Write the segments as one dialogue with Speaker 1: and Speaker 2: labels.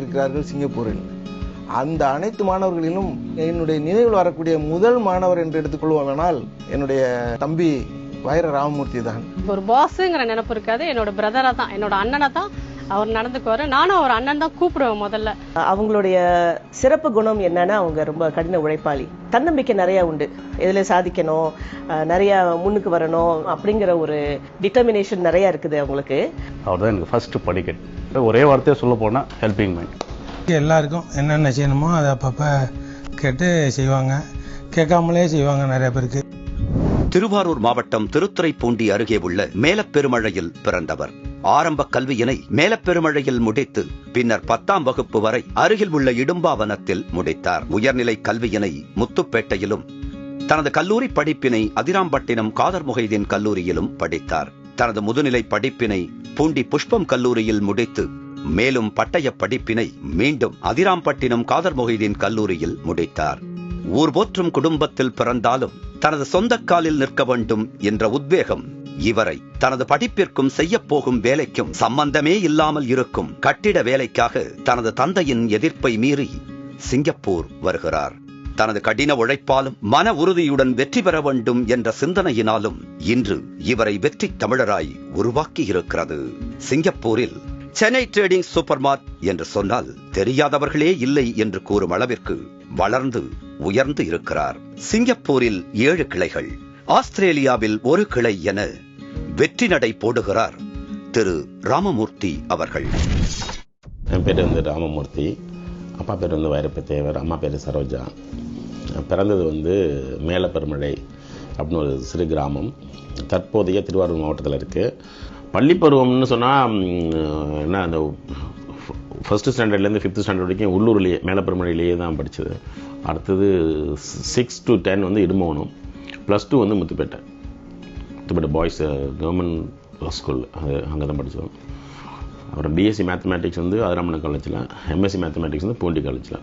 Speaker 1: இருக்கிறார்கள் சிங்கப்பூரில் அந்த அனைத்து மாணவர்களிலும் என்னுடைய நினைவில் வரக்கூடிய முதல் மாணவர் என்று எடுத்துக்கொள்வோமானால் என்னுடைய தம்பி வைர ராமமூர்த்தி தான்
Speaker 2: ஒரு பாஸுங்கிற நினைப்பு இருக்காது என்னோட பிரதரா தான் என்னோட அண்ணனை தான் அவர் நடந்துக்குவாரு நானும் அவர் அண்ணன் தான் கூப்பிடுவேன் முதல்ல
Speaker 3: அவங்களுடைய சிறப்பு குணம் என்னன்னா அவங்க ரொம்ப கடின உழைப்பாளி தன்னம்பிக்கை நிறைய உண்டு எதுல சாதிக்கணும் நிறைய முன்னுக்கு வரணும் அப்படிங்கிற ஒரு டிட்டர்மினேஷன் நிறைய இருக்குது அவங்களுக்கு
Speaker 4: அவர் தான் எனக்கு படிக்கட் ஒரே வார்த்தையை சொல்ல போனா ஹெல்பிங் மைண்ட்
Speaker 5: எல்லாருக்கும் என்னென்ன செய்யணுமோ அதை அப்பப்ப கேட்டு செய்வாங்க கேட்காமலே செய்வாங்க நிறைய பேருக்கு
Speaker 6: திருவாரூர் மாவட்டம் திருத்துறைப்பூண்டி அருகே உள்ள மேலப்பெருமழையில் பிறந்தவர் ஆரம்ப கல்வியினை மேலப்பெருமழையில் முடித்து பின்னர் பத்தாம் வகுப்பு வரை அருகில் உள்ள இடும்பாவனத்தில் முடித்தார் உயர்நிலை கல்வியினை முத்துப்பேட்டையிலும் தனது கல்லூரி படிப்பினை அதிராம்பட்டினம் காதர் முகைதீன் கல்லூரியிலும் படித்தார் தனது முதுநிலை படிப்பினை பூண்டி புஷ்பம் கல்லூரியில் முடித்து மேலும் பட்டய படிப்பினை மீண்டும் அதிராம்பட்டினம் காதர் முகைதீன் கல்லூரியில் முடித்தார் ஊர் போற்றும் குடும்பத்தில் பிறந்தாலும் தனது சொந்த காலில் நிற்க வேண்டும் என்ற உத்வேகம் இவரை தனது படிப்பிற்கும் செய்யப்போகும் வேலைக்கும் சம்பந்தமே இல்லாமல் இருக்கும் கட்டிட வேலைக்காக தனது தந்தையின் எதிர்ப்பை மீறி சிங்கப்பூர் வருகிறார் தனது கடின உழைப்பாலும் மன உறுதியுடன் வெற்றி பெற வேண்டும் என்ற சிந்தனையினாலும் இன்று இவரை வெற்றி தமிழராய் உருவாக்கி இருக்கிறது சிங்கப்பூரில் சென்னை ட்ரேடிங் சூப்பர் மார்ட் என்று சொன்னால் தெரியாதவர்களே இல்லை என்று கூறும் அளவிற்கு வளர்ந்து உயர்ந்து இருக்கிறார் சிங்கப்பூரில் ஏழு கிளைகள் ஆஸ்திரேலியாவில் ஒரு கிளை என வெற்றி நடை போடுகிறார் திரு ராமமூர்த்தி அவர்கள்
Speaker 7: என் பேர் வந்து ராமமூர்த்தி அப்பா பேர் வந்து வைரப்ப தேவர் அம்மா பேர் சரோஜா பிறந்தது வந்து மேலப்பெருமழை அப்படின்னு ஒரு சிறு கிராமம் தற்போதைய திருவாரூர் மாவட்டத்தில் இருக்குது பள்ளி பருவம்னு சொன்னால் என்ன அந்த ஃபஸ்ட்டு ஸ்டாண்டர்ட்லேருந்து ஃபிஃப்த் ஸ்டாண்டர்ட் வரைக்கும் உள்ளூர்லேயே மேலப்பெருமழையிலேயே தான் படித்தது அடுத்தது சிக்ஸ் டு டென் வந்து இடுமோகனும் ப்ளஸ் டூ வந்து Muthupettai but boys government school அது அங்கே தான் படித்தோம் அப்புறம் பிஎஸ்சி மேத்தமேட்டிக்ஸ் வந்து ஆதிராமணம் காலேஜில் எம்எஸ்சி மேத்தமேட்டிக்ஸ் வந்து பூண்டி காலேஜில்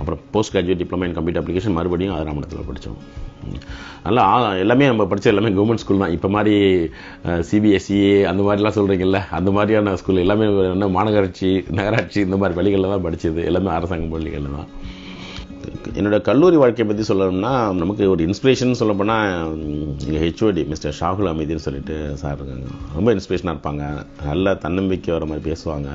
Speaker 7: அப்புறம் post graduate diploma in computer application மறுபடியும் ஆதிராமணத்தில் படித்தோம் நல்லா எல்லாமே நம்ம படித்த எல்லாமே கவர்மெண்ட் ஸ்கூல் தான் இப்போ மாதிரி சிபிஎஸ்சி e, அந்த மாதிரிலாம் சொல்கிறீங்கல்ல அந்த மாதிரியான ஸ்கூல் எல்லாமே என்ன மாநகராட்சி நகராட்சி இந்த மாதிரி பள்ளிகளில் தான் படித்தது எல்லாமே அரசாங்க பள்ளிகளில் தான் என்னோடய கல்லூரி வாழ்க்கையை பற்றி சொல்லணும்னா நமக்கு ஒரு இன்ஸ்பிரேஷன் சொல்ல போனால் எங்கள் ஹெச்ஓடி மிஸ்டர் ஷாகுல் அமைதின்னு சொல்லிட்டு சார் இருக்காங்க ரொம்ப இன்ஸ்பிரேஷனாக இருப்பாங்க நல்ல தன்னம்பிக்கை வர மாதிரி பேசுவாங்க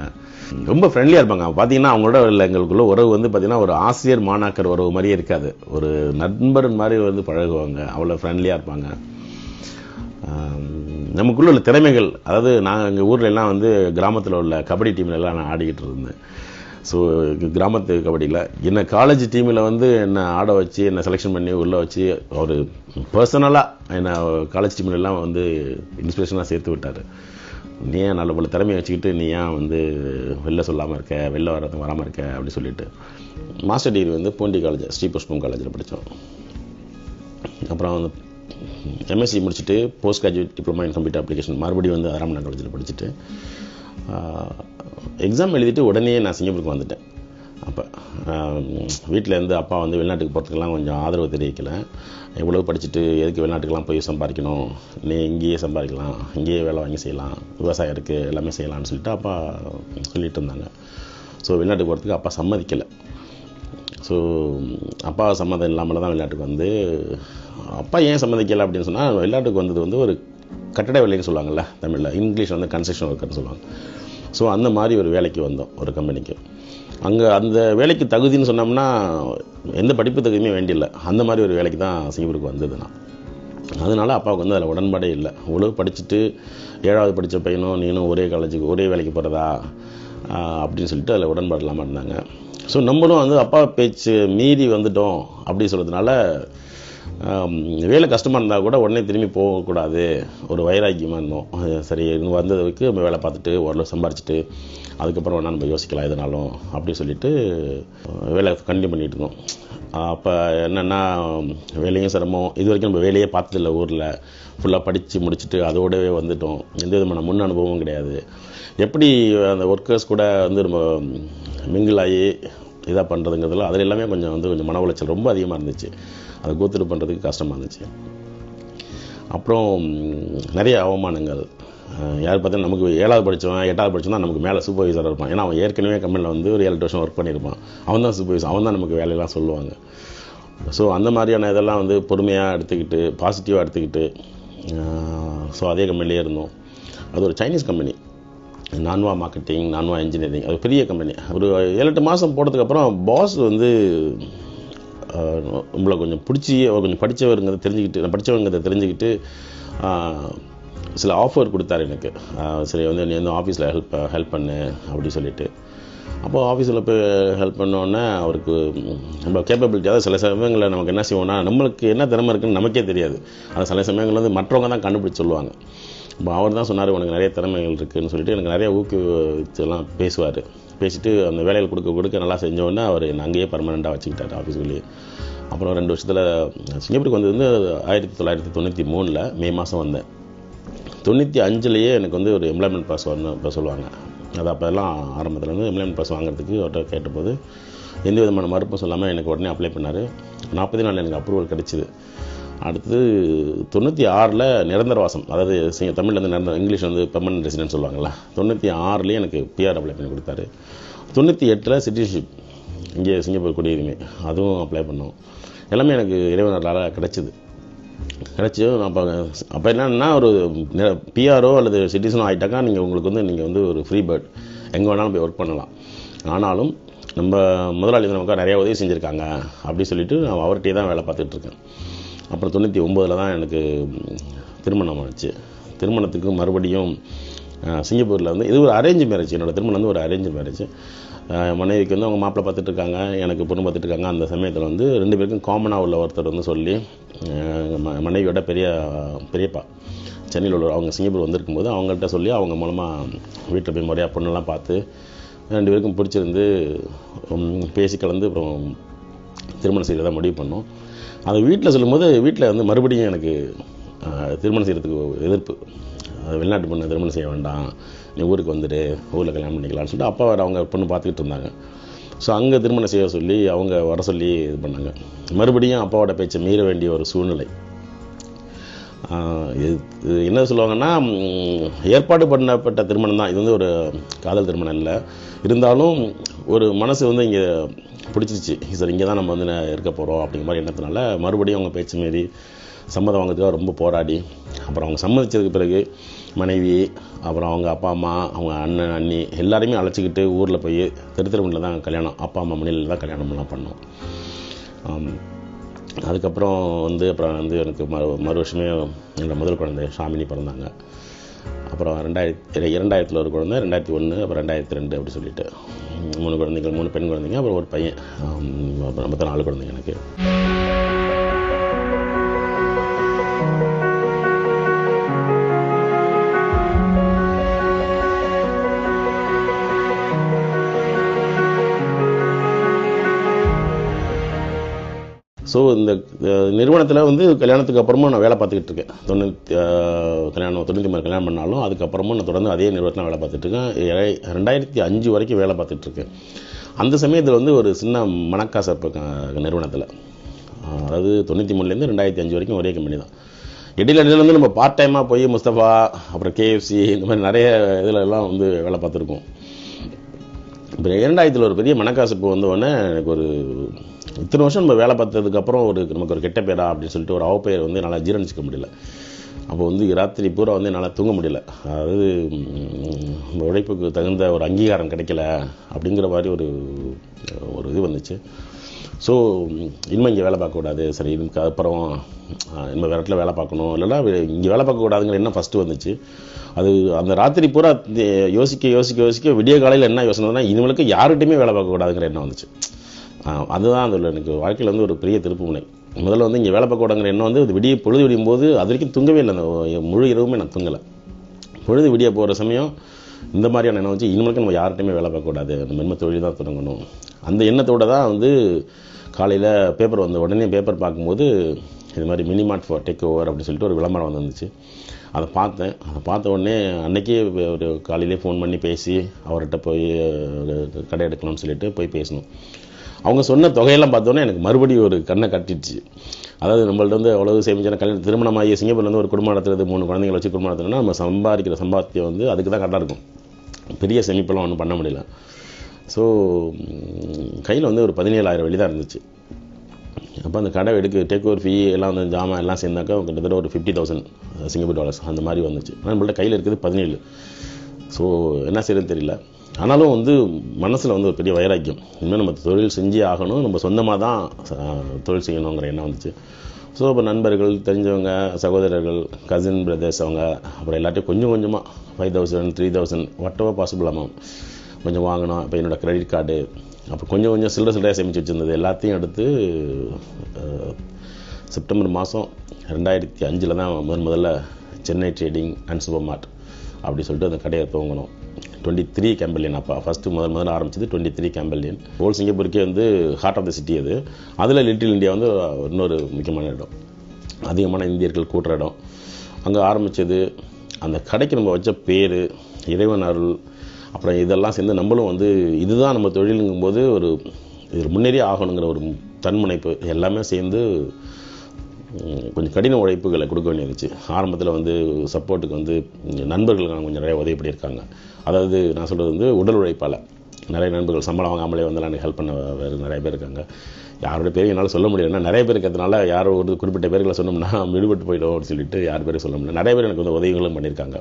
Speaker 7: ரொம்ப ஃப்ரெண்ட்லியாக இருப்பாங்க பார்த்தீங்கன்னா அவங்களோட இல்லை எங்களுக்குள்ள உறவு வந்து பார்த்திங்கன்னா ஒரு ஆசிரியர் மாணாக்கர் உறவு மாதிரியே இருக்காது ஒரு நண்பர் மாதிரி வந்து பழகுவாங்க அவ்வளோ ஃப்ரெண்ட்லியாக இருப்பாங்க நமக்குள்ள உள்ள திறமைகள் அதாவது நாங்கள் எங்கள் ஊரில் எல்லாம் வந்து கிராமத்தில் உள்ள கபடி டீம்லலாம் நான் ஆடிக்கிட்டு இருந்தேன் ஸோ கிராமத்து கபடியில் என்னை காலேஜ் டீமில் வந்து என்னை ஆட வச்சு என்னை செலெக்ஷன் பண்ணி உள்ளே வச்சு அவர் பர்சனலாக என்னை காலேஜ் டீம்லலாம் வந்து இன்ஸ்பிரேஷனாக சேர்த்து விட்டார் நீ ஏன் நல்ல போல திறமையை வச்சுக்கிட்டு நீ ஏன் வந்து வெளில சொல்லாமல் இருக்க வெளில வர வராமல் இருக்க அப்படின்னு சொல்லிட்டு மாஸ்டர் டிகிரி வந்து பூண்டி காலேஜ் ஸ்ரீ புஷ்பம் காலேஜில் படித்தோம் அப்புறம் வந்து எம்எஸ்சி முடிச்சுட்டு post graduate diploma in computer application மறுபடியும் வந்து ஆராமனா காலேஜில் படிச்சுட்டு எக்ஸாம் எழுதிட்டு உடனே நான் சிங்கப்பூருக்கு வந்துட்டேன் அப்போ வீட்டிலேருந்து அப்பா வந்து வெளிநாட்டுக்கு போகிறதுக்கெல்லாம் கொஞ்சம் ஆதரவு தெரிவிக்கலை இவ்வளோ படிச்சுட்டு எதுக்கு வெளிநாட்டுக்கெலாம் போய் சம்பாதிக்கணும் நீ இங்கேயே சம்பாதிக்கலாம் இங்கேயே வேலை வாங்கி செய்யலாம் விவசாயம் இருக்குது எல்லாமே செய்யலாம்னு சொல்லிட்டு அப்பா சொல்லிகிட்டு இருந்தாங்க ஸோ வெளிநாட்டுக்கு போகிறதுக்கு அப்பா சம்மதிக்கலை ஸோ அப்பா சம்மதம் இல்லாமல் தான் வெளிநாட்டுக்கு வந்து அப்பா ஏன் சம்மதிக்கலை அப்படின்னு சொன்னால் வெளிநாட்டுக்கு வந்தது வந்து ஒரு கட்டட வேலைன்னு சொல்லுவாங்கல்ல தமிழில் இங்கிலீஷ் வந்து கன்ஸ்ட்ரக்ஷன் ஒர்க்குன்னு சொல்லுவாங்க ஸோ அந்த மாதிரி ஒரு வேலைக்கு வந்தோம் ஒரு கம்பெனிக்கு அங்கே அந்த வேலைக்கு தகுதின்னு சொன்னோம்னா எந்த படிப்பு தகுதியுமே வேண்டியில்லை அந்த மாதிரி ஒரு வேலைக்கு தான் சிங்கப்பூருக்கு வந்தது நான் அதனால் அப்பாவுக்கு வந்து அதில் உடன்பாடே இல்லை ஒழுங்கு படிச்சுட்டு ஏழாவது படித்த பையனும் நீனும் ஒரே காலேஜுக்கு ஒரே வேலைக்கு போகிறதா அப்படின்னு சொல்லிட்டு அதில் உடன்பாடு இல்லாமல் இருந்தாங்க ஸோ நம்மளும் வந்து அப்பா பேச்சு மீறி வந்துட்டோம் அப்படின்னு சொல்கிறதுனால வேலை கஷ்டமாக இருந்தால் கூட உடனே திரும்பி போகக்கூடாது ஒரு வைராக்கியமாக இருந்தோம் சரி இன்னும் வந்ததுக்கு நம்ம வேலை பார்த்துட்டு ஓரளவு சம்பாரிச்சிட்டு அதுக்கப்புறம் வேணால் நம்ம யோசிக்கலாம் எதுனாலும் அப்படின்னு சொல்லிட்டு வேலை கண்டினியூ பண்ணிகிட்டு இருந்தோம் அப்போ என்னென்னா வேலையும் சிரமம் இது வரைக்கும் நம்ம வேலையே பார்த்ததில்ல ஊரில் ஃபுல்லாக படித்து முடிச்சுட்டு அதோடவே வந்துட்டோம் எந்த விதமான முன் அனுபவமும் கிடையாது எப்படி அந்த ஒர்க்கர்ஸ் கூட வந்து நம்ம மிங்கிள் ஆகி இதாக பண்ணுறதுங்கிறதுல அதில் எல்லாமே கொஞ்சம் வந்து கொஞ்சம் மன உளைச்சல் ரொம்ப அதிகமாக இருந்துச்சு அதை கோத்திரு பண்ணுறதுக்கு கஷ்டமாக இருந்துச்சு அப்புறம் நிறைய அவமானங்கள் யார் பார்த்தா நமக்கு ஏழாவது படித்தவன் எட்டாவது படித்தவன் நமக்கு மேலே சூப்பர்வைசராக இருப்பான் ஏன்னா அவன் ஏற்கனவே கம்பெனியில் வந்து ஒரு ஏழு வருஷம் ஒர்க் பண்ணியிருப்பான் அவன் தான் சூப்பர்வைசர் அவன் தான் நமக்கு வேலையெல்லாம் சொல்லுவாங்க ஸோ அந்த மாதிரியான இதெல்லாம் வந்து பொறுமையாக எடுத்துக்கிட்டு பாசிட்டிவாக எடுத்துக்கிட்டு ஸோ அதே கம்பெனிலே இருந்தோம் அது ஒரு சைனீஸ் கம்பெனி நான்வா மார்க்கெட்டிங் நான்வா இன்ஜினியரிங் அது பெரிய கம்பெனி ஒரு ஏழு எட்டு மாதம் போனதுக்கப்புறம் பாஸ் வந்து உங்களை கொஞ்சம் பிடிச்சி அவர் கொஞ்சம் படித்தவருங்கிறத தெரிஞ்சுக்கிட்டு நான் படித்தவங்கிறத தெரிஞ்சுக்கிட்டு சில ஆஃபர் கொடுத்தார் எனக்கு சரி வந்து நீ வந்து ஆஃபீஸில் ஹெல்ப் ஹெல்ப் பண்ணு அப்படி சொல்லிட்டு அப்போது ஆஃபீஸில் போய் ஹெல்ப் பண்ணோன்னே அவருக்கு நம்ம கேப்பபிலிட்டி அதாவது சில சமயங்களில் நமக்கு என்ன செய்வோம்னா நம்மளுக்கு என்ன திறமை இருக்குன்னு நமக்கே தெரியாது அது சில சமயங்களில் வந்து மற்றவங்க தான் கண்டுபிடிச்சி சொல்லுவாங்க இப்போ அவர் தான் சொன்னார் உனக்கு நிறைய திறமைகள் இருக்குதுன்னு சொல்லிட்டு எனக்கு நிறைய ஊக்குவிச்செல்லாம் பேசுவார் பேசிட்டு அந்த வேலைகள் கொடுக்க கொடுக்க நல்லா செஞ்சோடனே அவர் என்னை அங்கேயே பர்மனெண்ட்டாக வச்சுக்கிட்டார் ஆஃபீஸ்க்குள்ளேயே அப்புறம் ரெண்டு வருஷத்தில் சிங்கப்பூருக்கு வந்தது வந்து ஆயிரத்தி தொள்ளாயிரத்தி தொண்ணூற்றி மூணில் மே மாதம் வந்தேன் தொண்ணூற்றி அஞ்சுலேயே எனக்கு வந்து ஒரு எம்ப்ளாய்மெண்ட் பாஸ் வரணும் இப்போ சொல்லுவாங்க அது அப்போல்லாம் ஆரம்பத்தில் வந்து எம்ப்ளாய்மெண்ட் பாஸ் வாங்குறதுக்கு அவர்கிட்ட கேட்டபோது எந்த விதமான மறுப்பும் சொல்லாமல் எனக்கு உடனே அப்ளை பண்ணார் நாற்பது நாளில் எனக்கு அப்ரூவல் கிடச்சிது அடுத்தது தொண்ணூற்றி ஆறில் நிரந்தரவாசம் அதாவது தமிழில் வந்து நிரந்தர இங்கிலீஷ் வந்து பெர்மனன்ட் ரெசிடென்ட் சொல்லுவாங்கள்ல தொண்ணூற்றி ஆறுலேயே எனக்கு பிஆர் அப்ளை பண்ணி கொடுத்தாரு தொண்ணூற்றி எட்டில் சிட்டிஷிப் இங்கே சிங்கப்பூர் குடியுரிமை அதுவும் அப்ளை பண்ணோம் எல்லாமே எனக்கு இறைவனால் கிடச்சிது கிடச்சி அப்போ அப்போ என்னென்னா ஒரு பிஆரோ அல்லது சிட்டிசனோ ஆகிட்டாக்கா நீங்கள் உங்களுக்கு வந்து நீங்கள் வந்து ஒரு ஃப்ரீ பேர்ட் எங்கே வேணாலும் போய் ஒர்க் பண்ணலாம் ஆனாலும் நம்ம முதலாளி நமக்கு நிறையா உதவி செஞ்சுருக்காங்க அப்படி சொல்லிவிட்டு நான் அவர்கிட்டே தான் வேலை பார்த்துட்ருக்கேன் அப்புறம் தொண்ணூற்றி ஒம்போதில் தான் எனக்கு திருமணம் ஆச்சு திருமணத்துக்கு மறுபடியும் சிங்கப்பூரில் வந்து இது ஒரு அரேஞ்ச் மேரேஜ் என்னோடய திருமணம் வந்து ஒரு அரேஞ்ச் மேரேஜ் மனைவிக்கு வந்து அவங்க மாப்பிள்ளை பார்த்துட்ருக்காங்க எனக்கு பொண்ணு பார்த்துட்ருக்காங்க அந்த சமயத்தில் வந்து ரெண்டு பேருக்கும் காமனாக உள்ள ஒருத்தர் வந்து சொல்லி மனைவியோட பெரிய பெரியப்பா சென்னையில் உள்ள அவங்க சிங்கப்பூர் வந்திருக்கும்போது அவங்கள்ட்ட சொல்லி அவங்க மூலமாக வீட்டில் போய் முறையாக பொண்ணெல்லாம் பார்த்து ரெண்டு பேருக்கும் பிடிச்சிருந்து பேசி கலந்து அப்புறம் திருமணம் செய்கிறதா முடிவு பண்ணோம் அதை வீட்டில் சொல்லும்போது வீட்டில் வந்து மறுபடியும் எனக்கு திருமணம் செய்கிறதுக்கு எதிர்ப்பு வெளிநாட்டு பொண்ணு திருமணம் செய்ய வேண்டாம் நீ ஊருக்கு வந்துடு ஊரில் கல்யாணம் பண்ணிக்கலாம்னு சொல்லிட்டு அப்பா அவங்க பொண்ணு பார்த்துக்கிட்டு இருந்தாங்க ஸோ அங்கே திருமணம் செய்ய சொல்லி அவங்க வர சொல்லி இது பண்ணாங்க மறுபடியும் அப்பாவோட பேச்சை மீற வேண்டிய ஒரு சூழ்நிலை என்ன சொல்லுவாங்கன்னா ஏற்பாடு பண்ணப்பட்ட திருமணம் தான் இது வந்து ஒரு காதல் திருமணம் இல்லை இருந்தாலும் ஒரு மனசு வந்து இங்கே பிடிச்சிருச்சு சார் இங்கே தான் நம்ம வந்து இருக்க போகிறோம் அப்படிங்கிற மாதிரி எண்ணத்தினால மறுபடியும் அவங்க பேச்சு மீறி சம்மதம் வாங்கிறதுக்காக ரொம்ப போராடி அப்புறம் அவங்க சம்மதிச்சதுக்கு பிறகு மனைவி அப்புறம் அவங்க அப்பா அம்மா அவங்க அண்ணன் அண்ணி எல்லாருமே அழைச்சிக்கிட்டு ஊரில் போய் திருத்திருமணியில் தான் கல்யாணம் அப்பா அம்மா மணியில் தான் கல்யாணம்லாம் பண்ணோம் அதுக்கப்புறம் வந்து அப்புறம் வந்து எனக்கு மறு மறு வருஷமே என்னோடய முதல் குழந்தை சாமினி பிறந்தாங்க அப்புறம் ரெண்டாயிரத்தி இரண்டாயிரத்தில் ஒரு குழந்தை ரெண்டாயிரத்தி ஒன்று அப்புறம் ரெண்டாயிரத்தி ரெண்டு அப்படி சொல்லிட்டு மூணு குழந்தைகள் மூணு பெண் குழந்தைங்க அப்புறம் ஒரு பையன் அப்புறம் மொத்தம் நாலு குழந்தைங்க எனக்கு ஸோ இந்த நிறுவனத்தில் வந்து கல்யாணத்துக்கு அப்புறமும் நான் வேலை பார்த்துக்கிட்டு இருக்கேன் தொண்ணூற்றி கல்யாணம் தொண்ணூற்றி மாதிரி கல்யாணம் பண்ணாலும் அதுக்கப்புறமும் நான் தொடர்ந்து அதே நிறுவனத்தில் வேலை பார்த்துட்ருக்கேன் ரெண்டாயிரத்தி அஞ்சு வரைக்கும் வேலை பார்த்துட்ருக்கேன் அந்த சமயத்தில் வந்து ஒரு சின்ன மணக்காசு இருப்பேன் நிறுவனத்தில் அதாவது தொண்ணூற்றி மூணுலேருந்து ரெண்டாயிரத்தி அஞ்சு வரைக்கும் ஒரே கம்பெனி தான் இடையில இடையில வந்து நம்ம பார்ட் டைமாக போய் முஸ்தபா அப்புறம் கேஎஃப்சி இந்த மாதிரி நிறைய எல்லாம் வந்து வேலை பார்த்துருக்கோம் இப்போ இரண்டாயிரத்தில் ஒரு பெரிய மணக்காசப்பு வந்தோடனே எனக்கு ஒரு இத்தனை வருஷம் நம்ம வேலை பார்த்ததுக்கப்புறம் ஒரு நமக்கு ஒரு கெட்ட பேரா அப்படின்னு சொல்லிட்டு ஒரு அவப்பேர் வந்து என்னால் ஜீரணிச்சிக்க முடியல அப்போ வந்து ராத்திரி பூரா வந்து என்னால் தூங்க முடியல அதாவது உழைப்புக்கு தகுந்த ஒரு அங்கீகாரம் கிடைக்கல அப்படிங்கிற மாதிரி ஒரு ஒரு இது வந்துச்சு ஸோ இனிமேல் இங்கே வேலை பார்க்கக்கூடாது சரி இதுக்கு அப்புறம் இனிமேல் வேற இடத்துல வேலை பார்க்கணும் இல்லைன்னா இங்கே வேலை பார்க்கக்கூடாதுங்கிற என்ன ஃபஸ்ட்டு வந்துச்சு அது அந்த ராத்திரி பூரா யோசிக்க யோசிக்க யோசிக்க விடிய காலையில் என்ன யோசனைனா இவங்களுக்கு யார்கிட்டையுமே வேலை பார்க்கக்கூடாதுங்கிற என்ன வந்துச்சு அதுதான் அதில் எனக்கு வாழ்க்கையில் வந்து ஒரு பெரிய திருப்பு முதல்ல வந்து இங்கே வேலை கூடங்கிற எண்ணம் வந்து விடிய பொழுது விடியும் போது அது வரைக்கும் தூங்கவே இல்லை அந்த முழு இரவுமே நான் தூங்கலை பொழுது விடிய போகிற சமயம் இந்த மாதிரியான எண்ணம் வச்சு இனிமேலுக்கு நம்ம யார்கிட்டையுமே வேலை பார்க்கக்கூடாது மென்ம தொழில் தான் தொடங்கணும் அந்த எண்ணத்தோடு தான் வந்து காலையில் பேப்பர் வந்த உடனே பேப்பர் பார்க்கும்போது இது மாதிரி மினிமார்ட் ஃபார் டேக் ஓவர் அப்படின்னு சொல்லிட்டு ஒரு விளம்பரம் வந்துருந்துச்சு அதை பார்த்தேன் அதை பார்த்த உடனே அன்றைக்கே ஒரு காலையிலே ஃபோன் பண்ணி பேசி அவர்கிட்ட போய் கடை எடுக்கணும்னு சொல்லிட்டு போய் பேசணும் அவங்க சொன்ன தொகையெல்லாம் பார்த்தோன்னே எனக்கு மறுபடியும் ஒரு கண்ணை கட்டிடுச்சு அதாவது நம்மள்ட்ட வந்து அவ்வளவு சேமிச்சா கல்யாணம் திருமணம் ஆகிய சிங்கப்பூர்லேருந்து ஒரு குடும்பம் நடத்துறது மூணு குழந்தைங்களை வச்சு குடும்பம் நடத்துறதுனா நம்ம சம்பாதிக்கிற சம்பாத்தியம் வந்து அதுக்கு தான் கரெக்டாக இருக்கும் பெரிய சேமிப்பெல்லாம் ஒன்றும் பண்ண முடியல ஸோ கையில் வந்து ஒரு பதினேழாயிரம் வெளி தான் இருந்துச்சு அப்போ அந்த கடை எடுக்க டேக் ஓவர் ஃபீ எல்லாம் அந்த ஜாமான் எல்லாம் சேர்ந்தாக்கா கிட்டத்தட்ட ஒரு ஃபிஃப்டி தௌசண்ட் சிங்கப்பூர் டாலர்ஸ் அந்த மாதிரி வந்துச்சு ஆனால் நம்மள்கிட்ட கையில் இருக்குது பதினேழு ஸோ என்ன செய்யறதுன்னு தெரியல ஆனாலும் வந்து மனசில் வந்து ஒரு பெரிய வைராக்கியம் இனிமேல் நம்ம தொழில் செஞ்சே ஆகணும் நம்ம சொந்தமாக தான் தொழில் செய்யணுங்கிற எண்ணம் வந்துச்சு ஸோ இப்போ நண்பர்கள் தெரிஞ்சவங்க சகோதரர்கள் கசின் பிரதர்ஸ் அவங்க அப்புறம் எல்லாத்தையும் கொஞ்சம் கொஞ்சமாக five thousand three thousand whatever possible amount கொஞ்சம் வாங்கினோம் இப்போ என்னோடய கிரெடிட் கார்டு அப்புறம் கொஞ்சம் கொஞ்சம் சில்லற சில்லையாக சேமித்து வச்சுருந்தது எல்லாத்தையும் எடுத்து செப்டம்பர் மாதம் ரெண்டாயிரத்தி அஞ்சில் தான் முதன் முதல்ல Chennai trading and super mart அப்படி சொல்லிட்டு அந்த கடையை துவங்கணும் டுவெண்ட்டி த்ரீ கேம்பலியன் அப்போ ஃபஸ்ட்டு முதல் முதல்ல ஆரம்பிச்சது டுவெண்ட்டி த்ரீ கேம்பலியன் ஓல் சிங்கப்பூருக்கே வந்து ஹார்ட் ஆஃப் த சிட்டி அது அதில் லிட்டில் இந்தியா வந்து இன்னொரு முக்கியமான இடம் அதிகமான இந்தியர்கள் கூட்டுற இடம் அங்கே ஆரம்பித்தது அந்த கடைக்கு நம்ம வச்ச பேர் இறைவன் அருள் அப்புறம் இதெல்லாம் சேர்ந்து நம்மளும் வந்து இதுதான் நம்ம தொழிலுங்கும்போது ஒரு இது முன்னேறியே ஆகணுங்கிற ஒரு தன்முனைப்பு எல்லாமே சேர்ந்து கொஞ்சம் கடின உழைப்புகளை கொடுக்க வேண்டியிருந்துச்சு ஆரம்பத்தில் வந்து சப்போர்ட்டுக்கு வந்து நண்பர்களுக்கான கொஞ்சம் நிறைய உதவி பண்ணியிருக்காங்க அதாவது நான் சொல்கிறது வந்து உடல் உழைப்பால் நிறைய நண்பர்கள் சம்பளம் வாங்காமலே வந்து எனக்கு ஹெல்ப் பண்ண நிறைய பேர் இருக்காங்க யாரோட பேர் என்னால் சொல்ல முடியலன்னா நிறைய பேர் இருக்கிறதுனால யாரோ ஒரு குறிப்பிட்ட பேர்களை சொன்னோம்னா விடுபட்டு போயிடும் அப்படின்னு சொல்லிட்டு யார் பேரும் சொல்ல முடியல நிறைய பேர் எனக்கு வந்து உதவிகளும் பண்ணியிருக்காங்க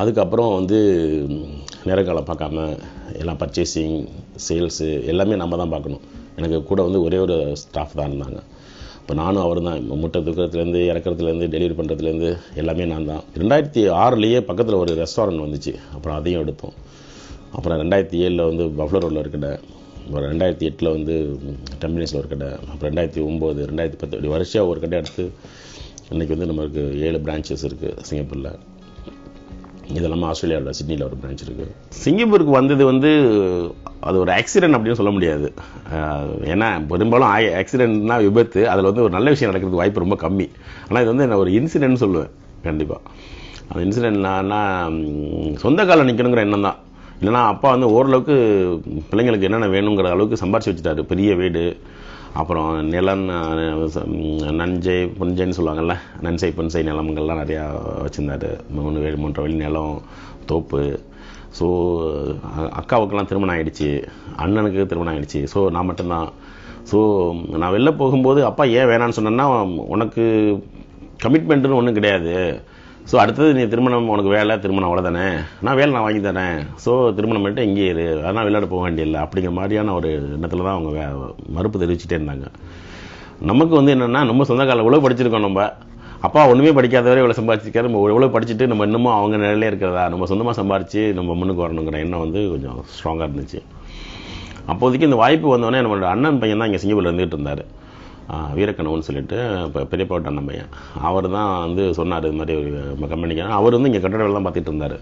Speaker 7: அதுக்கப்புறம் வந்து நேரங்களை பார்க்காம எல்லாம் பர்ச்சேசிங் சேல்ஸு எல்லாமே நம்ம தான் பார்க்கணும் எனக்கு கூட வந்து ஒரே ஒரு ஸ்டாஃப் தான் இருந்தாங்க இப்போ நானும் அவர் தான் முட்டை தூக்கிறதுலேருந்து இறக்கிறதுலேருந்து டெலிவரி பண்ணுறதுலேருந்து எல்லாமே நான் தான் ரெண்டாயிரத்தி ஆறுலேயே பக்கத்தில் ஒரு ரெஸ்டாரண்ட் வந்துச்சு அப்புறம் அதையும் எடுத்தோம் அப்புறம் ரெண்டாயிரத்தி ஏழில் வந்து பஃப்ளோ ரோடில் இருக்கிற அப்புறம் ரெண்டாயிரத்தி எட்டில் வந்து டெம்பினேஷில் ஒரு கடை அப்புறம் ரெண்டாயிரத்தி ஒம்பது ரெண்டாயிரத்தி பத்து இப்படி வருஷம் ஒரு கடை எடுத்து இன்றைக்கி வந்து நம்மளுக்கு ஏழு பிரான்ச்சஸ் இருக்குது சிங்கப்பூரில் இதெல்லாமே ஆஸ்திரேலியாவில் சிட்னியில் ஒரு பிரான்ச் இருக்குது சிங்கப்பூருக்கு வந்தது வந்து அது ஒரு ஆக்சிடென்ட் அப்படின்னு சொல்ல முடியாது ஏன்னா பெரும்பாலும் ஆக்சிடென்ட்னா விபத்து அதில் வந்து ஒரு நல்ல விஷயம் நடக்கிறது வாய்ப்பு ரொம்ப கம்மி ஆனால் இது வந்து நான் ஒரு இன்சிடென்ட்னு சொல்லுவேன் கண்டிப்பாக அந்த இன்சிடென்ட்னா சொந்த காலம் நிற்கணுங்கிற எண்ணம் தான் இல்லைன்னா அப்பா வந்து ஓரளவுக்கு பிள்ளைங்களுக்கு என்னென்ன வேணுங்கிற அளவுக்கு சம்பாரிச்சு வச்சுட்டாரு பெரிய வீடு அப்புறம் நிலம் நஞ்சை புஞ்சைன்னு சொல்லுவாங்கள்ல நஞ்சை புஞ்சை நிலம்கள்லாம் நிறையா வச்சுருந்தாரு மூணு வேலி மூன்று வழி நிலம் தோப்பு ஸோ அக்காவுக்கெல்லாம் திருமணம் ஆகிடுச்சி அண்ணனுக்கு திருமணம் ஆகிடுச்சி ஸோ நான் மட்டும்தான் ஸோ நான் வெளில போகும்போது அப்பா ஏன் வேணான்னு சொன்னேன்னா உனக்கு கமிட்மெண்ட்டுன்னு ஒன்றும் கிடையாது ஸோ அடுத்தது நீ திருமணம் உனக்கு வேலை திருமணம் அவ்வளோதானே நான் வேலை நான் வாங்கி தரேன் ஸோ திருமணம் பண்ணிட்டு இங்கேயே இரு அதனால் விளையாட போக வேண்டியதில்லை அப்படிங்கிற மாதிரியான ஒரு எண்ணத்தில் தான் அவங்க வே மறுப்பு தெரிவிச்சுட்டே இருந்தாங்க நமக்கு வந்து என்னென்னா நம்ம சொந்த காலம் இவ்வளோ படிச்சிருக்கோம் நம்ம அப்பா ஒன்றுமே படிக்காதவரை இவ்வளோ சம்பாதிச்சிருக்காரு நம்ம இவ்வளோ படிச்சுட்டு நம்ம இன்னமும் அவங்க நிலையிலே இருக்கிறதா நம்ம சொந்தமாக சம்பாரித்து நம்ம முன்னுக்கு வரணுங்கிற எண்ணம் வந்து கொஞ்சம் ஸ்ட்ராங்காக இருந்துச்சு அப்போதைக்கு இந்த வாய்ப்பு வந்தோடனே நம்மளோட அண்ணன் பையன் தான் இங்கே சிங்கப்பூரில் இருந்துகிட்டு இருந்தார் வீரக்கணவன் சொல்லிட்டு இப்போ பெரியப்பாவட்ட அண்ணமையன் அவர் தான் வந்து சொன்னார் இது மாதிரி ஒரு கம்பெனிக்கு அவர் வந்து இங்கே கட்டட வேலைலாம் பார்த்துட்டு இருந்தார்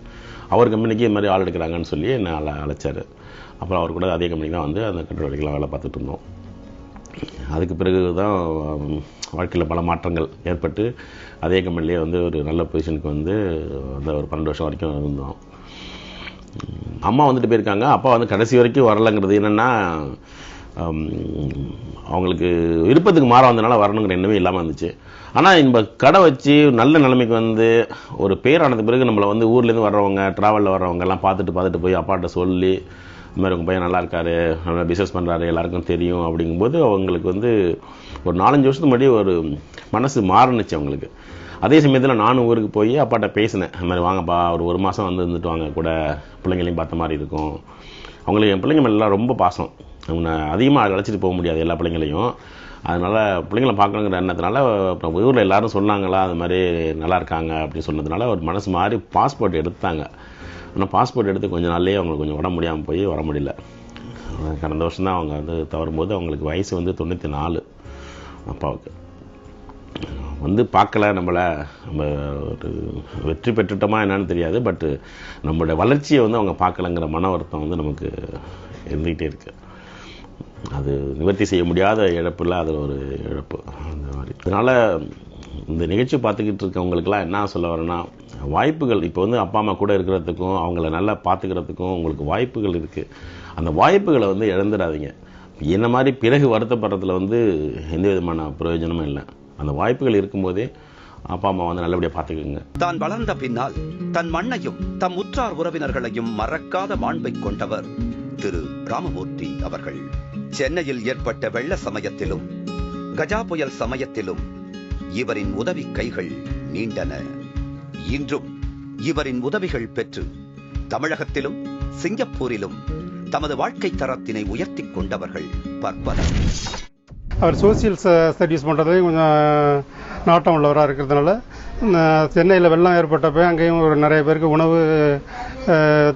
Speaker 7: அவர் கம்பெனிக்கு இது மாதிரி ஆள் எடுக்கிறாங்கன்னு சொல்லி என்னை அழை அழைச்சார் அப்புறம் அவர் கூட அதே கம்பெனி தான் வந்து அந்த கட்டட வேலைக்கெலாம் வேலை பார்த்துட்டு இருந்தோம் அதுக்கு பிறகு தான் வாழ்க்கையில் பல மாற்றங்கள் ஏற்பட்டு அதே கம்பெனிலே வந்து ஒரு நல்ல பொசிஷனுக்கு வந்து அந்த ஒரு பன்னெண்டு வருஷம் வரைக்கும் இருந்தோம் அம்மா வந்துட்டு போயிருக்காங்க அப்பா வந்து கடைசி வரைக்கும் வரலங்கிறது என்னென்னா அவங்களுக்கு விருப்பத்துக்கு மாற வந்தனால வரணுங்கிற எண்ணமே இல்லாமல் இருந்துச்சு ஆனால் இந்த கடை வச்சு நல்ல நிலைமைக்கு வந்து ஒரு பேர் ஆனது பிறகு நம்மளை வந்து ஊர்லேருந்து வர்றவங்க ட்ராவலில் வர்றவங்க எல்லாம் பார்த்துட்டு பார்த்துட்டு போய் அப்பாட்ட சொல்லி இந்த மாதிரி உங்கள் பையன் நல்லா இருக்காரு நல்லா பிஸ்னஸ் பண்ணுறாரு எல்லாருக்கும் தெரியும் அப்படிங்கும்போது அவங்களுக்கு வந்து ஒரு நாலஞ்சு வருஷத்துக்கு முன்னாடி ஒரு மனசு மாறுனுச்சு அவங்களுக்கு அதே சமயத்தில் நானும் ஊருக்கு போய் அப்பாட்ட பேசினேன் இந்த மாதிரி வாங்கப்பா ஒரு ஒரு மாதம் வந்து இருந்துட்டு வாங்க கூட பிள்ளைங்களையும் பார்த்த மாதிரி இருக்கும் அவங்களுக்கு என் பிள்ளைங்க மேலாம் ரொம்ப பாசம் உன்னை அதிகமாக அழைச்சிட்டு போக முடியாது எல்லா பிள்ளைங்களையும் அதனால் பிள்ளைங்களை பார்க்கணுங்கிற எண்ணத்தினால அப்புறம் ஊரில் எல்லோரும் சொன்னாங்களா அது மாதிரி நல்லா இருக்காங்க அப்படின்னு சொன்னதுனால ஒரு மனசு மாதிரி பாஸ்போர்ட் எடுத்தாங்க ஆனால் பாஸ்போர்ட் எடுத்து கொஞ்சம் நாள்லேயே அவங்களுக்கு கொஞ்சம் உடம்பு முடியாமல் போய் வர முடியல கடந்த வருஷம் தான் அவங்க வந்து தவறும்போது அவங்களுக்கு வயசு வந்து தொண்ணூற்றி நாலு அப்பாவுக்கு வந்து பார்க்கல நம்மளை நம்ம ஒரு வெற்றி பெற்றுட்டோமா என்னன்னு தெரியாது பட்டு நம்மளோட வளர்ச்சியை வந்து அவங்க பார்க்கலங்கிற மன வருத்தம் வந்து நமக்கு இருந்துக்கிட்டே இருக்குது அது நிவர்த்தி செய்ய முடியாத இழப்புல அதில் ஒரு இழப்பு அந்த மாதிரி அதனால் இந்த நிகழ்ச்சி பார்த்துக்கிட்டு இருக்கவங்களுக்கெல்லாம் என்ன சொல்ல வரேன்னா வாய்ப்புகள் இப்போ வந்து அப்பா அம்மா கூட இருக்கிறதுக்கும் அவங்கள நல்லா பார்த்துக்கிறதுக்கும் உங்களுக்கு வாய்ப்புகள் இருக்குது அந்த வாய்ப்புகளை வந்து இழந்துடாதீங்க என்ன மாதிரி பிறகு வருத்தப்படுறதுல வந்து எந்த விதமான பிரயோஜனமும் இல்லை அந்த வாய்ப்புகள் இருக்கும்போதே அப்பா அம்மா வந்து நல்லபடியாக பார்த்துக்கோங்க
Speaker 6: தான் வளர்ந்த பின்னால் தன் மண்ணையும் தம் உற்றார் உறவினர்களையும் மறக்காத மாண்பை கொண்டவர் திரு ராமமூர்த்தி அவர்கள் சென்னையில் ஏற்பட்ட வெள்ள சமயத்திலும் கஜா புயல் சமயத்திலும் இவரின் உதவி கைகள் நீண்டன இன்றும் இவரின் உதவிகள் பெற்று தமிழகத்திலும் சிங்கப்பூரிலும் தமது வாழ்க்கை தரத்தினை உயர்த்தி கொண்டவர்கள் பற்பலர்
Speaker 8: அவர் சோசியல் ஸ்டடிஸ் பண்ணுறதே கொஞ்சம் நாட்டம் உள்ளவராக இருக்கிறதுனால சென்னையில் வெள்ளம் ஏற்பட்டப்போ அங்கேயும் ஒரு நிறைய பேருக்கு உணவு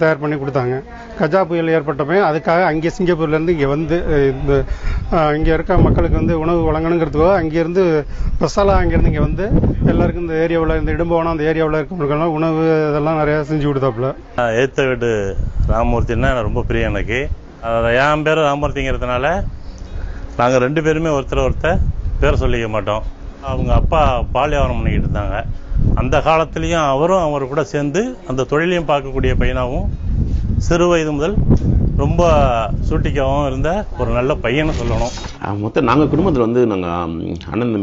Speaker 8: தயார் பண்ணி கொடுத்தாங்க கஜா புயல் ஏற்பட்டப்போ அதுக்காக அங்கே சிங்கப்பூர்லேருந்து இங்கே வந்து இந்த இங்கே இருக்க மக்களுக்கு வந்து உணவு வழங்கணுங்கிறதுக்கோ அங்கேருந்து ஸ்பெஷலாக அங்கேருந்து இங்கே வந்து எல்லாருக்கும் இந்த ஏரியாவில் இந்த இடும்பவனம் அந்த ஏரியாவில் இருக்கவங்களுக்கெல்லாம் உணவு இதெல்லாம் நிறையா செஞ்சு கொடுத்தாப்புல
Speaker 9: ஏத்த வீடு ராமமூர்த்தின்னா ரொம்ப பிரியம் எனக்கு என் பேர் ராமமூர்த்திங்கிறதுனால நாங்கள் ரெண்டு பேருமே ஒருத்தர் ஒருத்தர் பேர் சொல்லிக்க மாட்டோம் அவங்க அப்பா பாலியாவரம் பண்ணிக்கிட்டு இருந்தாங்க அந்த காலத்துலேயும் அவரும் அவர் கூட சேர்ந்து அந்த தொழிலையும் பார்க்கக்கூடிய பையனாகவும் சிறு வயது முதல் ரொம்ப சூட்டிக்காகவும் இருந்த ஒரு நல்ல பையனை சொல்லணும்
Speaker 7: மொத்தம் நாங்கள் குடும்பத்தில் வந்து நாங்கள் அண்ணன்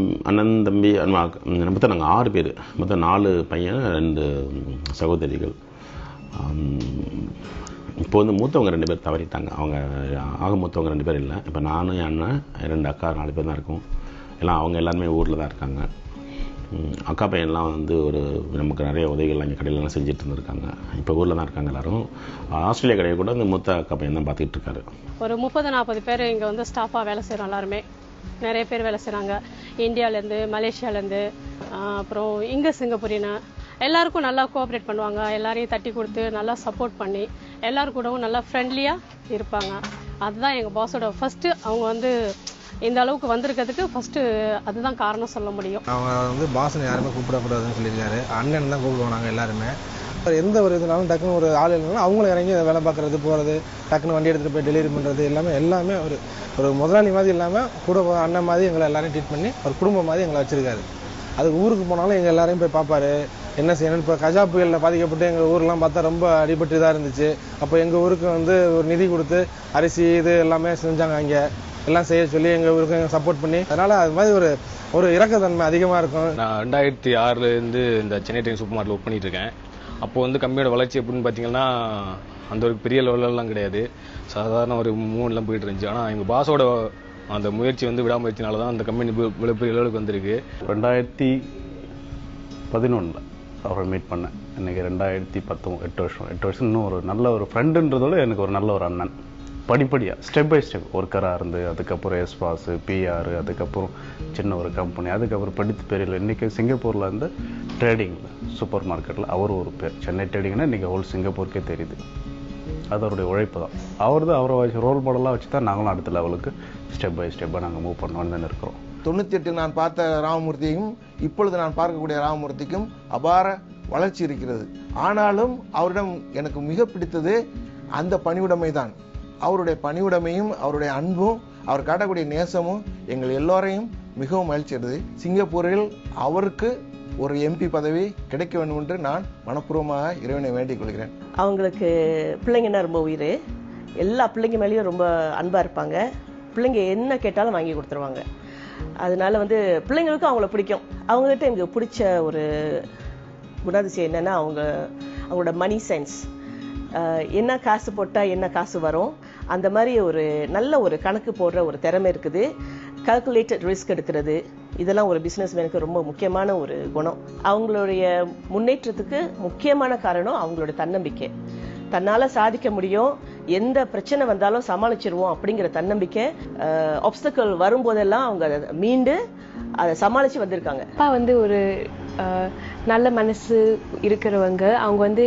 Speaker 7: தம்பி அண்ணன் தம்பி மொத்தம் நாங்கள் ஆறு பேர் மொத்தம் நாலு பையன் ரெண்டு சகோதரிகள் இப்போ வந்து மூத்தவங்க ரெண்டு பேர் தவறிட்டாங்க அவங்க ஆக மூத்தவங்க ரெண்டு பேர் இல்லை இப்போ நானும் என் அண்ணன் ரெண்டு அக்கா நாலு பேர் தான் இருக்கும் எல்லாம் அவங்க எல்லாருமே ஊரில் தான் இருக்காங்க அக்கா பையன்லாம் வந்து ஒரு நமக்கு நிறைய உதவிகள் அங்கே கடையிலலாம் செஞ்சுட்டு இருந்திருக்காங்க இப்போ ஊரில் தான் இருக்காங்க எல்லாரும் ஆஸ்திரேலியா கடையை கூட இந்த மூத்த அக்கா பையன் தான் பார்த்துக்கிட்டு இருக்காரு
Speaker 10: ஒரு முப்பது நாற்பது பேர் இங்கே வந்து ஸ்டாஃபாக வேலை செய்கிறோம் எல்லாருமே நிறைய பேர் வேலை செய்கிறாங்க இந்தியாவிலேருந்து மலேசியாவிலேருந்து அப்புறம் இங்கே சிங்கப்பூரின்னு எல்லாருக்கும் நல்லா கோஆப்ரேட் பண்ணுவாங்க எல்லாரையும் தட்டி கொடுத்து நல்லா சப்போர்ட் பண்ணி எல்லாரு கூடவும் நல்லா ஃப்ரெண்ட்லியாக இருப்பாங்க அதுதான் எங்கள் பாஸோட ஃபஸ்ட்டு அவங்க வந்து இந்த அளவுக்கு வந்திருக்கிறதுக்கு ஃபர்ஸ்ட் அதுதான் காரணம் சொல்ல முடியும்
Speaker 8: அவங்க வந்து பாசனை யாருமே கூப்பிடக்கூடாதுன்னு சொல்லியிருக்காரு அண்ணன் தான் கூப்பிடுவோம் நாங்கள் எல்லாருமே எந்த ஒரு இதுனாலும் டக்குன்னு ஒரு ஆள் இல்லைனாலும் அவங்களும் இறங்கி வேலை பார்க்குறது போகிறது டக்குன்னு வண்டி எடுத்துகிட்டு போய் டெலிவரி பண்ணுறது எல்லாமே எல்லாமே ஒரு ஒரு முதலாளி மாதிரி இல்லாமல் கூட அண்ணன் மாதிரி எங்களை எல்லாரையும் ட்ரீட் பண்ணி ஒரு குடும்பம் மாதிரி எங்களை வச்சுருக்காரு அது ஊருக்கு போனாலும் எங்கள் எல்லாரையும் போய் பார்ப்பாரு என்ன செய்யணும் இப்போ கஜா புயலில் பாதிக்கப்பட்டு எங்கள் ஊர்லாம் பார்த்தா ரொம்ப அடிபட்டு தான் இருந்துச்சு அப்போ எங்கள் ஊருக்கு வந்து ஒரு நிதி கொடுத்து அரிசி இது எல்லாமே செஞ்சாங்க அங்கே எல்லாம் செய்ய சொல்லி ஊருக்கு எங்க சப்போர்ட் பண்ணி அதனால அது மாதிரி ஒரு ஒரு இறக்கத்தன்மை அதிகமாக இருக்கும்
Speaker 9: நான் ரெண்டாயிரத்தி ஆறுலேருந்து இந்த Chennai time super market work பண்ணிட்டு இருக்கேன் அப்போது வந்து கம்பெனியோட வளர்ச்சி எப்படின்னு பார்த்தீங்கன்னா அந்த ஒரு பெரிய லெவலெல்லாம் கிடையாது சாதாரண ஒரு மூணுலாம் போயிட்டு இருந்துச்சு ஆனால் எங்கள் பாஸோட அந்த முயற்சி வந்து விடாமுயற்சினால தான் அந்த கம்பெனி இவ்வளோ பெரிய லெவலுக்கு வந்திருக்கு
Speaker 7: ரெண்டாயிரத்தி பதினொன்றில் அவரை மீட் பண்ணேன் எனக்கு ரெண்டாயிரத்தி பத்தொம்பது எட்டு வருஷம் எட்டு வருஷம் இன்னும் ஒரு நல்ல ஒரு ஃப்ரெண்டுன்றதோட எனக்கு ஒரு நல்ல ஒரு அண்ணன் படிப்படியாக ஸ்டெப் பை ஸ்டெப் ஒர்க்கராக இருந்து அதுக்கப்புறம் எஸ் பாஸு பிஆர் அதுக்கப்புறம் சின்ன ஒரு கம்பெனி அதுக்கப்புறம் படித்து பெரியல இன்றைக்கி சிங்கப்பூரில் இருந்து ட்ரேடிங்கில் சூப்பர் மார்க்கெட்டில் அவர் ஒரு பேர் சென்னை ட்ரேடிங்னா இன்றைக்கி ஹோல் சிங்கப்பூருக்கே தெரியுது அது அவருடைய உழைப்பு தான் அவர் தான் அவரை வச்சு ரோல் மாடலாக வச்சு தான் நாங்களும் அடுத்த லெவலுக்கு ஸ்டெப் பை ஸ்டெப்பாக நாங்கள் மூவ் பண்ணுவோம்னு தான் இருக்கிறோம்
Speaker 8: தொண்ணூற்றி எட்டில் நான் பார்த்த ராமமூர்த்தியும் இப்பொழுது நான் பார்க்கக்கூடிய ராமமூர்த்திக்கும் அபார வளர்ச்சி இருக்கிறது ஆனாலும் அவரிடம் எனக்கு மிக பிடித்தது அந்த பணிவுடைமை தான் அவருடைய பணிவுடைமையும் அவருடைய அன்பும் அவர் காட்டக்கூடிய நேசமும் எங்கள் எல்லோரையும் மிகவும் மகிழ்ச்சியது சிங்கப்பூரில் அவருக்கு ஒரு எம்பி பதவி கிடைக்க வேண்டும் என்று நான் மனப்பூர்வமாக இறைவனை வேண்டிக் கொள்கிறேன்
Speaker 11: அவங்களுக்கு பிள்ளைங்கன்னா ரொம்ப உயிர் எல்லா பிள்ளைங்க மேலேயும் ரொம்ப அன்பாக இருப்பாங்க பிள்ளைங்க என்ன கேட்டாலும் வாங்கி கொடுத்துருவாங்க அதனால வந்து பிள்ளைங்களுக்கும் அவங்கள பிடிக்கும் அவங்ககிட்ட எனக்கு பிடிச்ச ஒரு குணாதிசயம் என்னென்னா அவங்க அவங்களோட மணி சென்ஸ் என்ன காசு போட்டால் என்ன காசு வரும் அந்த மாதிரி ஒரு நல்ல ஒரு கணக்கு போடுற ஒரு திறமை இருக்குது கல்குலேட்டட் ரிஸ்க் எடுக்கிறது இதெல்லாம் ஒரு பிஸ்னஸ் மேனுக்கு ரொம்ப முக்கியமான ஒரு குணம் அவங்களுடைய முன்னேற்றத்துக்கு முக்கியமான காரணம் அவங்களோட தன்னம்பிக்கை தன்னால் சாதிக்க முடியும் எந்த பிரச்சனை வந்தாலும் சமாளிச்சிருவோம் அப்படிங்கிற தன்னம்பிக்கை ஆப்ஸ்டக்கள் வரும்போதெல்லாம் அவங்க அதை மீண்டு அதை சமாளித்து வந்திருக்காங்க
Speaker 12: அப்பா வந்து ஒரு நல்ல மனசு இருக்கிறவங்க அவங்க வந்து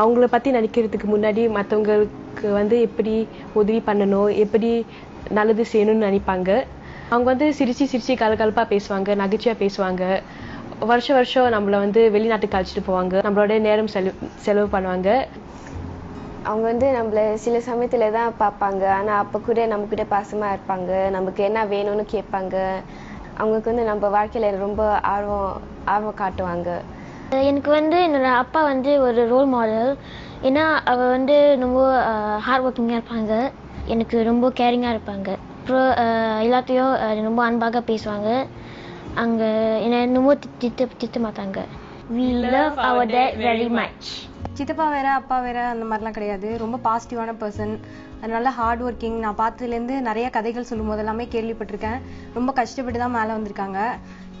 Speaker 12: அவங்கள பற்றி நினைக்கிறதுக்கு முன்னாடி மற்றவங்க அவங்களுக்கு வந்து எப்படி உதவி பண்ணணும் எப்படி நல்லது செய்யணும்னு நினைப்பாங்க அவங்க வந்து சிரிச்சு சிரிச்சு கலகலப்பாக பேசுவாங்க நகைச்சுவையாக பேசுவாங்க வருஷம் வருஷம் நம்மளை வந்து வெளிநாட்டுக்கு அழைச்சிட்டு போவாங்க நம்மளோட நேரம் செலவு செலவு பண்ணுவாங்க
Speaker 13: அவங்க வந்து நம்மள சில சமயத்தில் தான் பார்ப்பாங்க ஆனால் அப்போ கூட நம்ம கூட பாசமாக இருப்பாங்க நமக்கு என்ன வேணும்னு கேட்பாங்க அவங்களுக்கு வந்து நம்ம வாழ்க்கையில் ரொம்ப ஆர்வம் ஆர்வம் காட்டுவாங்க
Speaker 14: எனக்கு வந்து என்னோட அப்பா வந்து ஒரு ரோல் மாடல் ஏன்னா அவ வந்து ரொம்ப ஹார்ட் ஒர்க்கிங்காக இருப்பாங்க எனக்கு ரொம்ப கேரிங்காக இருப்பாங்க அப்புறம் எல்லாத்தையும் ரொம்ப அன்பாக பேசுவாங்க அங்கே என்ன ரொம்ப திட்டு திட்ட மாட்டாங்க
Speaker 15: we love our dad very much
Speaker 16: சித்தப்பா வேற அப்பா வேற அந்த மாதிரிலாம் கிடையாது ரொம்ப பாசிட்டிவான பர்சன் அதனால ஹார்ட் ஒர்க்கிங் நான் பார்த்ததுலேருந்து நிறைய கதைகள் சொல்லும் போது எல்லாமே கேள்விப்பட்டிருக்கேன் ரொம்ப கஷ்டப்பட்டு தான் மேலே வந்திருக்காங்க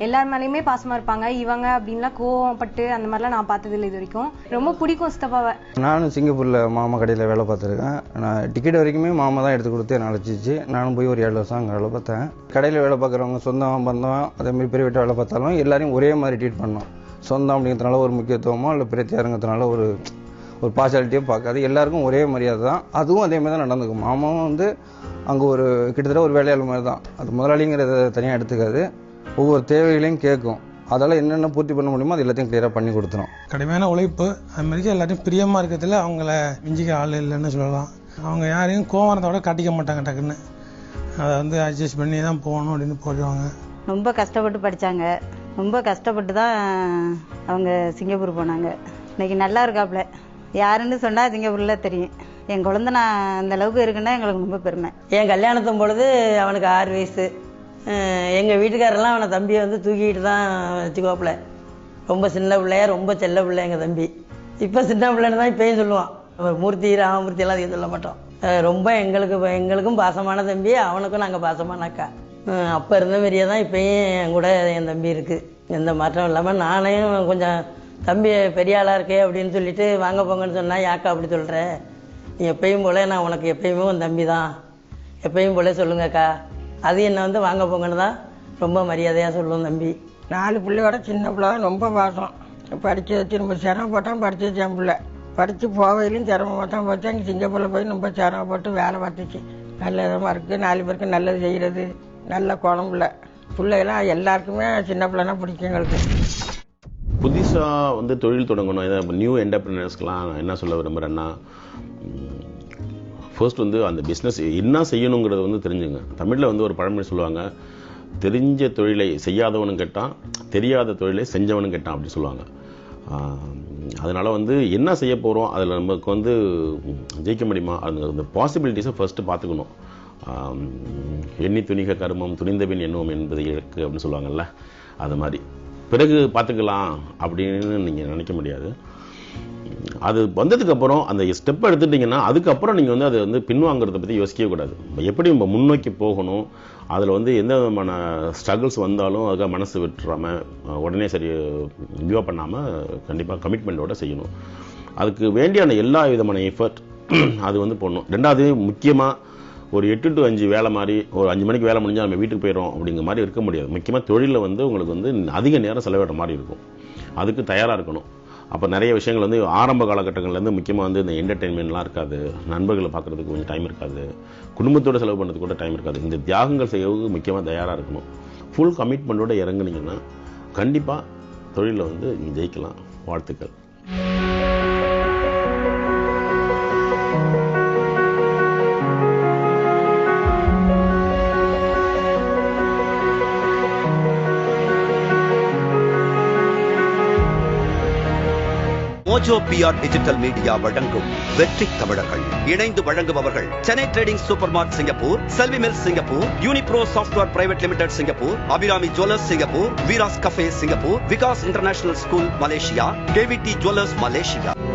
Speaker 16: எல்லார் மேலேயுமே பாசமாக இருப்பாங்க இவங்க அப்படின்லாம் கோவப்பட்டு அந்த மாதிரிலாம் நான் பார்த்தது இல்லை இது வரைக்கும் ரொம்ப பிடிக்கும் சித்தப்பாவை
Speaker 8: நானும் சிங்கப்பூரில் மாமா கடையில் வேலை பார்த்துருக்கேன் நான் டிக்கெட் வரைக்குமே மாமா தான் எடுத்து கொடுத்து என்ன அழைச்சிச்சு நானும் போய் ஒரு ஏழு வருஷம் அங்கே வேலை பார்த்தேன் கடையில் வேலை பார்க்குறவங்க சொந்தம் பந்தம் பெரிய பிரைவேட்டாக வேலை பார்த்தாலும் எல்லாரையும் ஒரே மாதிரி ட்ரீட் பண்ணோம் சொந்தம் அப்படிங்கிறதுனால ஒரு முக்கியத்துவமோ இல்லை பிரத்தியாருங்கிறதுனால ஒரு ஒரு பார்ஷாலிட்டியும் பார்க்காது எல்லாருக்கும் ஒரே மரியாதை தான் அதுவும் அதே மாதிரி தான் நடந்துக்கும் மாமாவும் வந்து அங்கே ஒரு கிட்டத்தட்ட ஒரு வேலையாள் மாதிரி தான் அது முதலாளிங்கிறத தனியாக எடுத்துக்காது ஒவ்வொரு தேவைகளையும் கேட்கும் அதெல்லாம் என்னென்ன பூர்த்தி பண்ண முடியுமோ அது எல்லாத்தையும் கிளியராக பண்ணி கொடுத்துரும் கடுமையான உழைப்பு அது மாதிரி எல்லாத்தையும் பிரியமாக இருக்கிறதுல அவங்கள மிஞ்சிக்க ஆள் இல்லைன்னு சொல்லலாம் அவங்க யாரையும் கோவரத்தோட கட்டிக்க காட்டிக்க மாட்டாங்க டக்குன்னு அதை வந்து அட்ஜஸ்ட் பண்ணி தான் போகணும் அப்படின்னு போயிடுவாங்க
Speaker 17: ரொம்ப கஷ்டப்பட்டு படித்தாங்க ரொம்ப கஷ்டப்பட்டு தான் அவங்க சிங்கப்பூர் போனாங்க இன்னைக்கு நல்லா இருக்காப்புல யாருன்னு சொன்னால் சிங்கப்பூரில் தெரியும் என் குழந்தை நான் அந்த அளவுக்கு இருக்குன்னா எங்களுக்கு ரொம்ப பெருமை
Speaker 18: என் கல்யாணத்தும் பொழுது அவனுக்கு ஆறு வயசு எங்கள் வீட்டுக்காரெல்லாம் அவனை தம்பியை வந்து தூக்கிட்டு தான் வச்சுக்கோப்பில்ல ரொம்ப சின்ன பிள்ளையா ரொம்ப செல்ல பிள்ளை எங்கள் தம்பி இப்போ சின்ன பிள்ளைன்னு தான் இப்பயும் சொல்லுவான் மூர்த்தி ராமமூர்த்தி எல்லாம் அதிகம் சொல்ல மாட்டோம் ரொம்ப எங்களுக்கு எங்களுக்கும் பாசமான தம்பி அவனுக்கும் நாங்கள் பாசமான அக்கா அப்போ இருந்த மாதிரியே தான் இப்போயும் என் கூட என் தம்பி இருக்குது எந்த மாற்றம் இல்லாமல் நானே கொஞ்சம் தம்பி பெரிய ஆளாக இருக்கே அப்படின்னு சொல்லிட்டு வாங்க போங்கன்னு சொன்னால் யாக்கா அப்படி சொல்கிறேன் நீ எப்பயும் போல நான் உனக்கு எப்பயுமே உன் தம்பி தான் எப்பயும் போல சொல்லுங்கக்கா அது என்ன வந்து வாங்க போங்கன்னு தான் ரொம்ப மரியாதையாக சொல்லுவோம் தம்பி நாலு பிள்ளையோட சின்ன பிள்ளை தான் ரொம்ப பாசம் படித்து திரும்ப போட்டால் படிச்சு வச்சேன் பிள்ளை படித்து போவையிலும் சிரமமாக போச்சா எங்கள் சிங்க சிங்கப்பூரில் போய் ரொம்ப சிரமப்பட்டு வேலை பார்த்துச்சு நல்ல விதமாக இருக்குது நாலு பேருக்கு நல்லது செய்கிறது நல்ல குழம்புல பிள்ளைகளாம் எல்லாருக்குமே சின்ன பிள்ளைனா பிடிக்கும் எங்களுக்கு புதுசாக வந்து தொழில் தொடங்கணும் நியூ என்டர்பிரினர்ஸ்க்கெலாம் என்ன சொல்ல விரும்புகிறேன்னா ஃபர்ஸ்ட் வந்து அந்த பிஸ்னஸ் என்ன செய்யணுங்கிறத வந்து தெரிஞ்சுங்க தமிழில் வந்து ஒரு பழமொழி சொல்லுவாங்க தெரிஞ்ச தொழிலை செய்யாதவனும் கேட்டான் தெரியாத தொழிலை செஞ்சவனும் கேட்டான் அப்படின்னு சொல்லுவாங்க அதனால் வந்து என்ன செய்ய போகிறோம் அதில் நமக்கு வந்து ஜெயிக்க முடியுமா அது அந்த பாசிபிலிட்டிஸை ஃபஸ்ட்டு பார்த்துக்கணும் எண்ணி துணிக கருமம் துணிந்தபின் எண்ணுவோம் என்பது இருக்குது அப்படின்னு சொல்லுவாங்கள்ல அது மாதிரி பிறகு பார்த்துக்கலாம் அப்படின்னு நீங்கள் நினைக்க முடியாது அது வந்ததுக்கப்புறம் அந்த ஸ்டெப் எடுத்துட்டீங்கன்னா அதுக்கப்புறம் நீங்கள் வந்து அதை வந்து பின்வாங்கிறத பற்றி யோசிக்கவே கூடாது எப்படி நம்ம முன்னோக்கி போகணும் அதில் வந்து எந்த விதமான ஸ்ட்ரகிள்ஸ் வந்தாலும் அதுக்காக மனசு விட்டுறாமல் உடனே சரி இதுவாக பண்ணாமல் கண்டிப்பாக கமிட்மெண்ட்டோட செய்யணும் அதுக்கு வேண்டியான எல்லா விதமான எஃபர்ட் அது வந்து போடணும் ரெண்டாவது முக்கியமாக ஒரு எட்டு டு அஞ்சு வேலை மாதிரி ஒரு அஞ்சு மணிக்கு வேலை முடிஞ்சால் நம்ம வீட்டுக்கு போயிடும் அப்படிங்கிற மாதிரி இருக்க முடியாது முக்கியமாக தொழிலில் வந்து உங்களுக்கு வந்து அதிக நேரம் செலவிடுற மாதிரி இருக்கும் அதுக்கு தயாராக இருக்கணும் அப்போ நிறைய விஷயங்கள் வந்து ஆரம்ப காலகட்டங்கள்லேருந்து முக்கியமாக வந்து இந்த என்டர்டெயின்மெண்ட்லாம் இருக்காது நண்பர்களை பார்க்குறதுக்கு கொஞ்சம் டைம் இருக்காது குடும்பத்தோடு செலவு பண்ணுறதுக்கு கூட டைம் இருக்காது இந்த தியாகங்கள் செய்யறதுக்கு முக்கியமாக தயாராக இருக்கணும் ஃபுல் கமிட்மெண்ட்டோடு இறங்குனீங்கன்னா கண்டிப்பாக தொழிலில் வந்து நீங்கள் ஜெயிக்கலாம் வாழ்த்துக்கள் மோஜோ டிஜிட்டல் மீடியா வழங்கும் வெற்றி தமிழர்கள் இணைந்து வழங்குபவர்கள் Chennai trading super mart Singapore Selvi mills Singapore Unipro software private limited Singapore Abirami jewellers Singapore Veeras cafe Singapore Vikas international school Malaysia KVD jewellers Malaysia